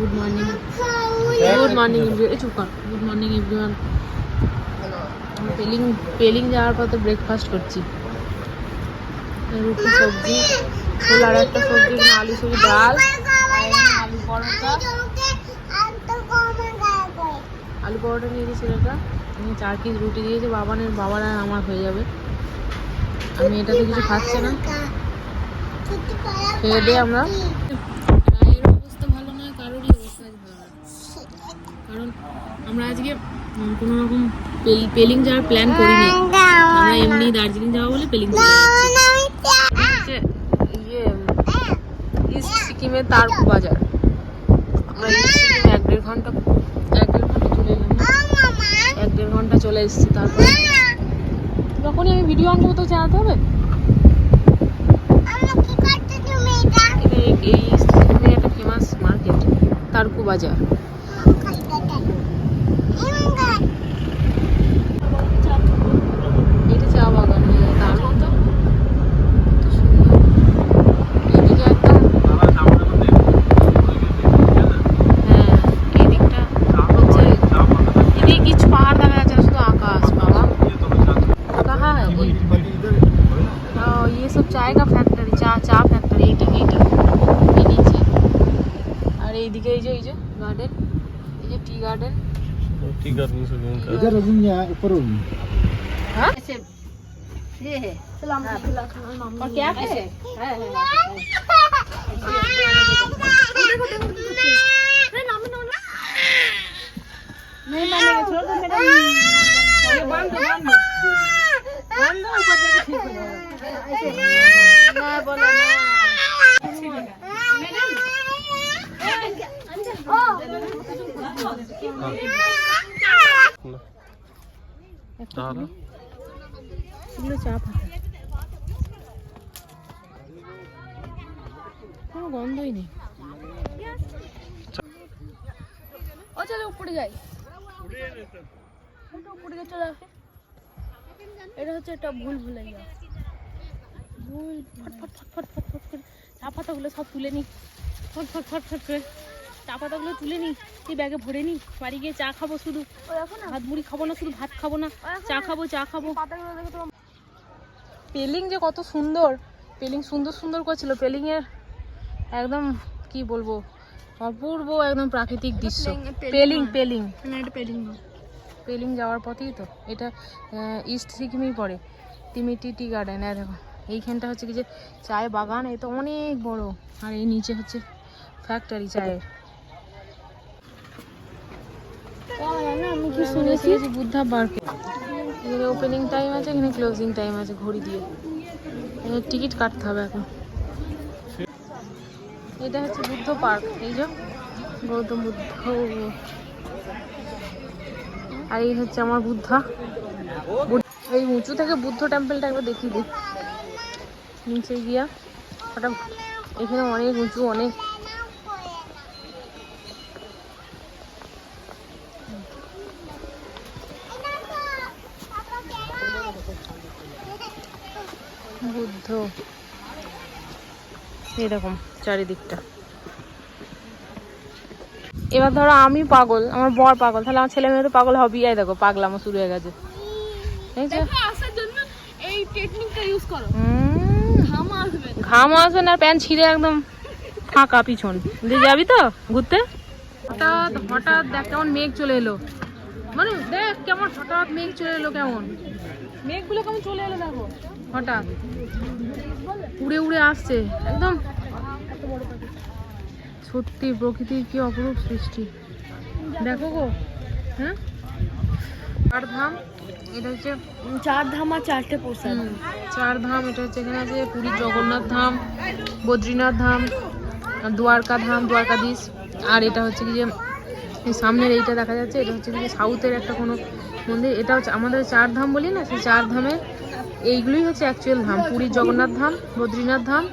Good morning good morning good morning everyone Pelling Pelling যাওয়ার পর তো ব্রেকফাস্ট করছি রুটি সবজি ফুল আর একটা সবজি আলু সবজি ডাল। আলু পরোটা আলু পরোটা। নিয়ে ছেলেটা। এখানে চার পিস রুটি দিয়েছে। বাবানের বাবার আর আমার হয়ে যাবে। আমি এটা তো কিছু খাচ্ছে না। খেয়ে দিয়ে আমরা। কারণ আমরা আজকে কোনো রকম পেলিং যাওয়ার প্ল্যান করিনি। আমরা এমনি দার্জিলিং যাওয়া বলে পেলিং ইয়ে ইস্ট সিকিমের তারকু বাজার। আমরা এক দেড় ঘণ্টা, এক দেড় ঘণ্টা চলে এলাম। এক দেড় ঘণ্টা চলে এসেছি তারপরে। যখনই আমি ভিডিও অন করব তো জানাতে হবে। এই ইস্ট সিকিমের একটা ফেমাস মার্কেট তারকু বাজার। garden ini di garden di garden sebelumnya di garden nya upper room hah sih selamat চা কোনো গন্ধই নেই। ও, চলো উপরে যাই। উপরে গিয়ে চলে আসে এটা হচ্ছে একটা ভুল ভুলাইয়া। ভুল, ফট ফট ফট ফট ফট ফট করে। চা পাতাগুলো সব তুলে নি। ফট ফট ফট ফট করে। চা পাতাগুলো তুলে নি এই ব্যাগে ভরে নি বাড়ি গিয়ে চা খাব শুধু। ভাত মুড়ি খাব না শুধু ভাত খাব না চা খাব চা খাব। পেলিং যে কত সুন্দর পেলিং সুন্দর সুন্দর করছিল। পেলিং এর একদম কি বলব অপূর্ব একদম প্রাকৃতিক দৃশ্য। পেলিং পেলিং পেলিং পেলিং। যাওয়ার পথেই তো। এটা ইস্ট সিকিমেই পড়ে তিমিটি টি গার্ডেন হ্যাঁ দেখো এইখানটা হচ্ছে কি যে চায় বাগান এ তো অনেক বড়। আর এই নিচে হচ্ছে ফ্যাক্টরি চায়ের। আমি কি শুনেছি? যে বুদ্ধা পার্কে এখানে ওপেনিং টাইম আছে, এখানে ক্লোজিং টাইম আছে, ঘড়ি দিয়ে। এখানে টিকিট কাটতে হবে এখন। এটা হচ্ছে বুদ্ধ পার্ক এই যে গৌতম বুদ্ধ। আর এই হচ্ছে আমার বুদ্ধা। এই উঁচু থেকে বুদ্ধ টেম্পলটা একবার দেখিয়ে দিই। নিচে গিয়া, ওটা এখানে অনেক উঁচু, অনেক বুদ্ধ এরকম চারিদিকটা। এবার ধরো আমি পাগল আমার বর পাগল তাহলে আমার ছেলে মেয়ে তো পাগল হবেই। এই দেখো পাগলামো শুরু হয়ে গেছে। ঘাম আসবে না। প্যান্ট ছিঁড়ে একদম ফাঁকা পিছন। দিয়ে যাবি তো ঘুরতে? হঠাৎ হঠাৎ দেখ কেমন মেঘ চলে এলো। মানে দেখ কেমন হঠাৎ মেঘ চলে এলো কেমন। মেঘগুলো কেমন চলে এলো দেখো। হঠাৎ। উড়ে উড়ে আসছে একদম। সত্যি প্রকৃতির কি অপরূপ সৃষ্টি। দেখো গো হ্যাঁ? চার ধাম এটা হচ্ছে চার ধাম আর চারটে প্রসাদ। চার ধাম এটা হচ্ছে এখানে আছে পুরীর জগন্নাথ ধাম বদ্রীনাথ ধাম দ্বারকা ধাম দ্বারকাধীশ। আর এটা হচ্ছে কি যে এই সামনের এইটা দেখা যাচ্ছে, এটা হচ্ছে কি সাউথের একটা কোনো মন্দির। এটা হচ্ছে আমাদের চার ধাম বলি না, সেই চার ধামে এইগুলোই হচ্ছে অ্যাকচুয়াল ধাম। পুরীর জগন্নাথ ধাম, বদ্রীনাথ ধাম,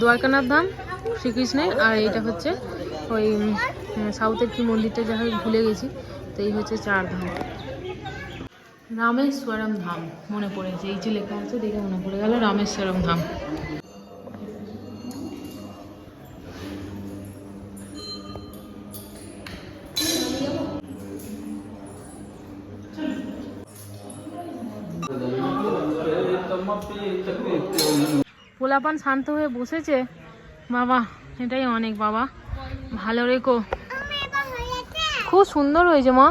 দ্বারকানাথ ধাম, শ্রীকৃষ্ণের, আর এইটা হচ্ছে ওই সাউথের কি মন্দিরটা যা ভুলে গেছি, তো এই হচ্ছে চার ধাম। রামেশ্বরম ধাম, মনে পড়েছে, এই যে লেখা আছে, দেখে মনে পড়ে গেল রামেশ্বরম ধাম। পোলাপান শান্ত হয়ে বসেছে। বাবা, এটাই অনেক বাবা। ভালো রেখো। খুব সুন্দর হয়েছে মা।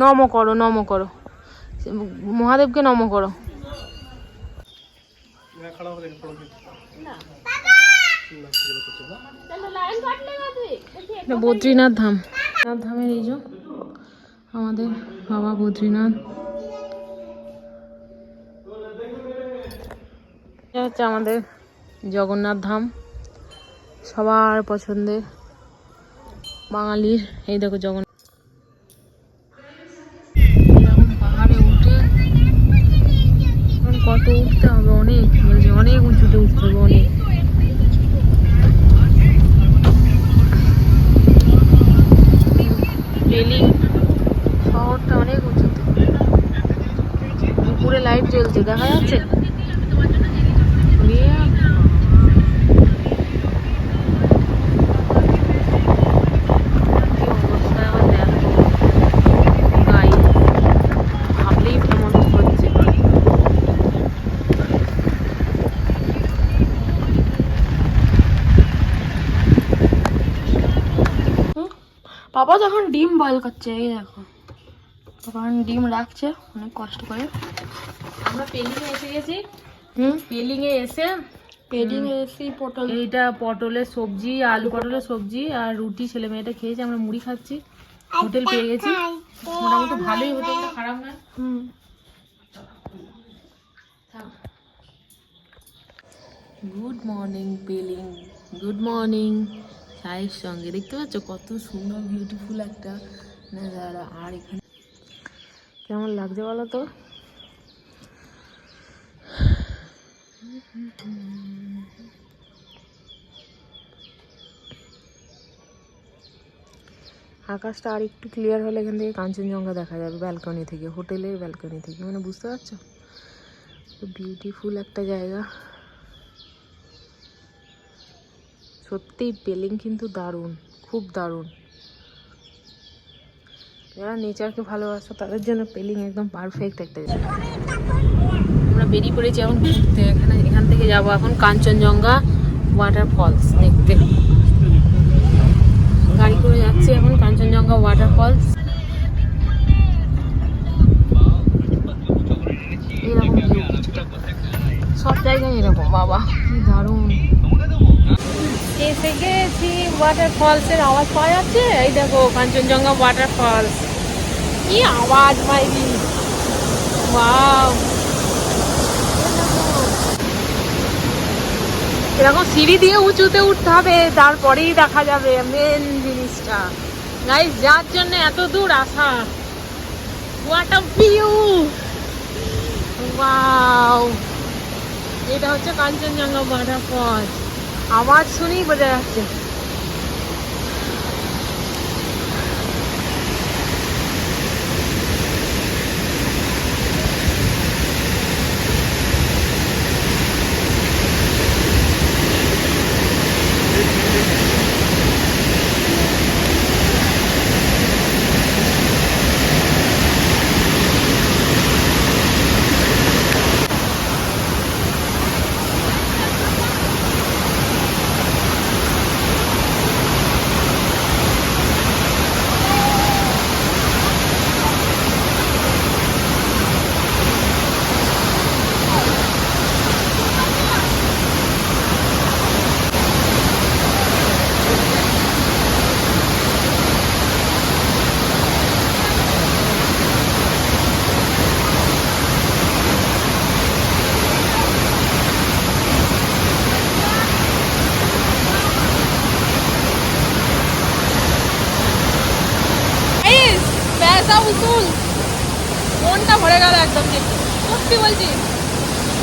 নম করো নম করো। মহাদেবকে নম করো। বদ্রীনাথ ধাম। ধামের এই যে আমাদের বাবা বদ্রীনাথ। এটা হচ্ছে আমাদের জগন্নাথ ধাম। সবার পছন্দের বাঙালির, এই দেখো জগন্নাথ। কত উঠতে হবে? অনেক, বলছে অনেক উঁচুতে উঠতে হবে, অনেক। রেলিং শহরটা অনেক উঁচুতে। উপরে লাইট জ্বলছে, দেখা যাচ্ছে ওরে কি অবস্থা আমার দেখো গায়ে ভাবলেই কেমন হচ্ছে পাপা যখন ডিম বয়েল করছে, এই দেখো। তখন ডিম রাখছে, অনেক কষ্ট করে। আমরা পেলিংয়ে এসে গেছি। এসে এসি পটল এইটা পটলের সবজি আলু পটলের সবজি আর রুটি ছেলে মেয়েটা খেয়েছে আমরা মুড়ি খাচ্ছি। হোটেল পেয়ে গেছি। মোটামুটি ভালোই হোটেলটা খারাপ না? হুম। Good morning Pelling good morning চায়ের সঙ্গে। দেখতে পাচ্ছ কত সুন্দর বিউটিফুল একটা আর এখানে কেমন লাগছে বলো তো? আকাশটা আর একটু ক্লিয়ার হলে এখান থেকে কাঞ্চনজঙ্ঘা দেখা যাবে ব্যালকনি থেকে, হোটেলের ব্যালকনি থেকে মানে বুঝতে পারছ? বিউটিফুল একটা জায়গা। সত্যিই পেলিং কিন্তু দারুণ, খুব দারুণ। যারা নেচারকে ভালোবাসো, তাদের জন্য পেলিং একদম পারফেক্ট একটা জায়গা। আমরা বেরিয়ে পড়েছি এখন ঘুরতে। এখানে, এখান থেকে যাব এখন কাঞ্চনজঙ্ঘা ওয়াটার ফলস দেখতে। গাড়ি করে যাচ্ছি এখন কাঞ্চনজঙ্ঘা ওয়াটার ফলস সব জায়গায় এরকম, বাবা, কি দারুণ। এসে গেছি ওয়াটার ফলসের আওয়াজ পাওয়া যাচ্ছে? এই দেখো, কাঞ্চনজঙ্ঘা ওয়াটার ফলস কি আওয়াজ মাইরি ওয়াও এরকম সিঁড়ি দিয়ে উঁচুতে উঠতে হবে, তারপরেই দেখা যাবে মেন জিনিসটা। গাইস যার জন্য এত দূর আসা। হোয়াট আ ভিউ ওয়াও এটা হচ্ছে কাঞ্চনজঙ্ঘা ওয়াটারফল আওয়াজ শুনেই বোঝা যাচ্ছে। ব্যবসা উসুল। মনটা ভরে গেল একদম সত্যি বলছি।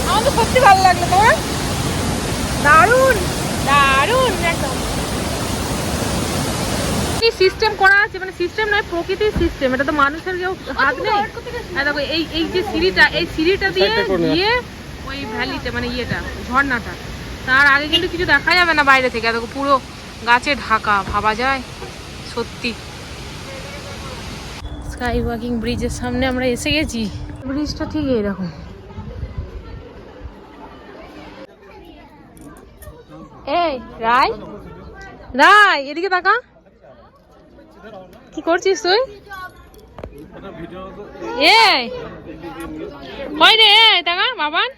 আমার তো সত্যি ভালো লাগল তোমার? দারুণ। দারুণ একদম। সিস্টেম করা আছে মানে সিস্টেম নয় প্রকৃতির সিস্টেম এটা তো মানুষের কেউ হাত নেই। আর দেখো এই এই যে সিঁড়িটা এই সিঁড়িটা দিয়ে। গিয়ে ওই ভ্যালিতে মানে ইয়েটা ঝর্ণাটা। তার আগে কিন্তু কিছু দেখা যাবে না বাইরে থেকে। দেখো পুরো গাছে ঢাকা ভাবা যায়। সত্যি। স্কাই ওয়াকিং ব্রিজের সামনে আমরা এসে গেছি। ব্রিজটা ঠিক এরকম এই, রায়? রায়, এদিকে তাকা। কি করছিস তুই? এই হয় রে তাকা, বাবান।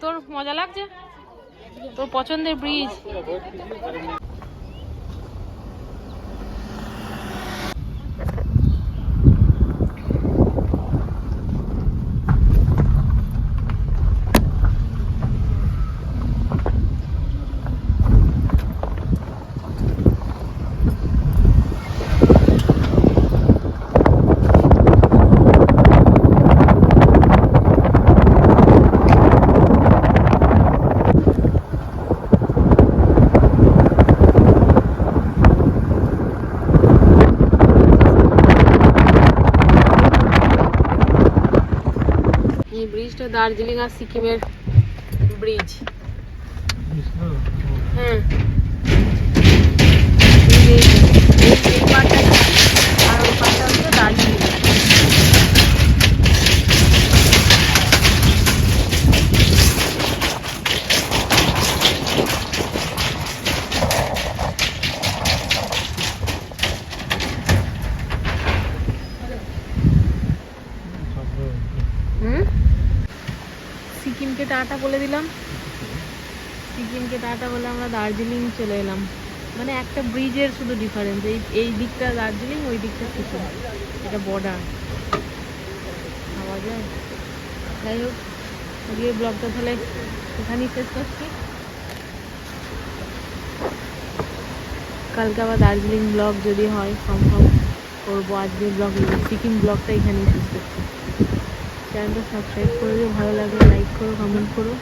তোর মজা লাগছে? তোর পছন্দের ব্রিজ। দার্জিলিং আর সিকিমের ব্রিজ। হ্যাঁ। আর হচ্ছে দার্জিলিং হুম সিকিমকে টাটা বলে দিলাম। সিকিমকে টাটা বলে আমরা দার্জিলিং চলে এলাম। মানে একটা ব্রিজের শুধু ডিফারেন্স এই এই দিকটা দার্জিলিং, ওই দিকটা সিকিম। এটা বর্ডার পাওয়া যায় যাই হোক আজকে ব্লগটা তাহলে এখানেই শেষ করছি। কালকে আবার দার্জিলিং ব্লগ যদি হয় সম্ভব করব। আজকের ব্লগ সিকিম ব্লগটা এখানেই শেষ করছি। চ্যানেলটা সাবস্ক্রাইব করে দিও ভালো লাগলে লাইক করো কমেন্ট করো।